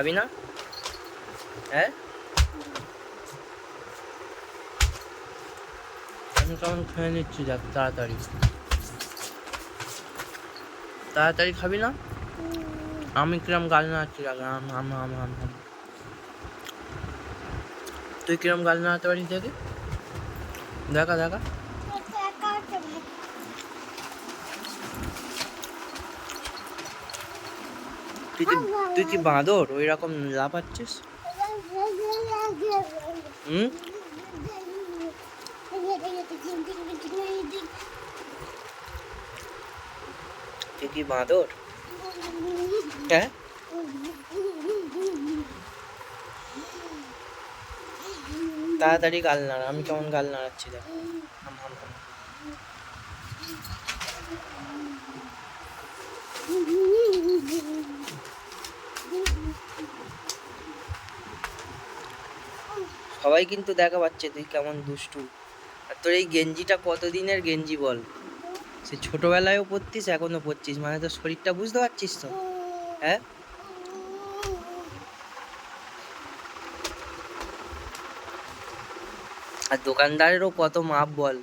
খাবি না? হ্যাঁ? আমি কেমন খেয়ে নিচ্ছি দেখ তাড়াতাড়ি। তাড়াতাড়ি খাবি না? আমি কিরম গাল নাড়াচ্ছি আম আম আম আম আম। তুই কিরম গাল নাড়াতে পারিস দেখি? দেখা দেখা। তুই কি তুই কি বাঁদর? ওই রকম লাফাচ্ছিস? হুম? তুই কি বাঁদর? হ্যাঁ? তাড়াতাড়ি গাল নাড়া, আমি কেমন গাল নাড়াচ্ছি দেখ। হাম হাম হাম। সবাই কিন্তু দেখা পাচ্ছে, তুই কেমন দুষ্টু। আর তোর এই গেঞ্জিটা কতদিনের গেঞ্জি বল? সে ছোটবেলায়ও পরতিস, এখনও পরছিস মানে তোর শরীরটা বুঝতে পারছিস তো? হ্যাঁ? আর দোকানদারেরও কত মাপ বল?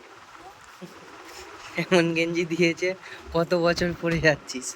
এমন গেঞ্জি দিয়েছে, কত বছর পরে যাচ্ছিস?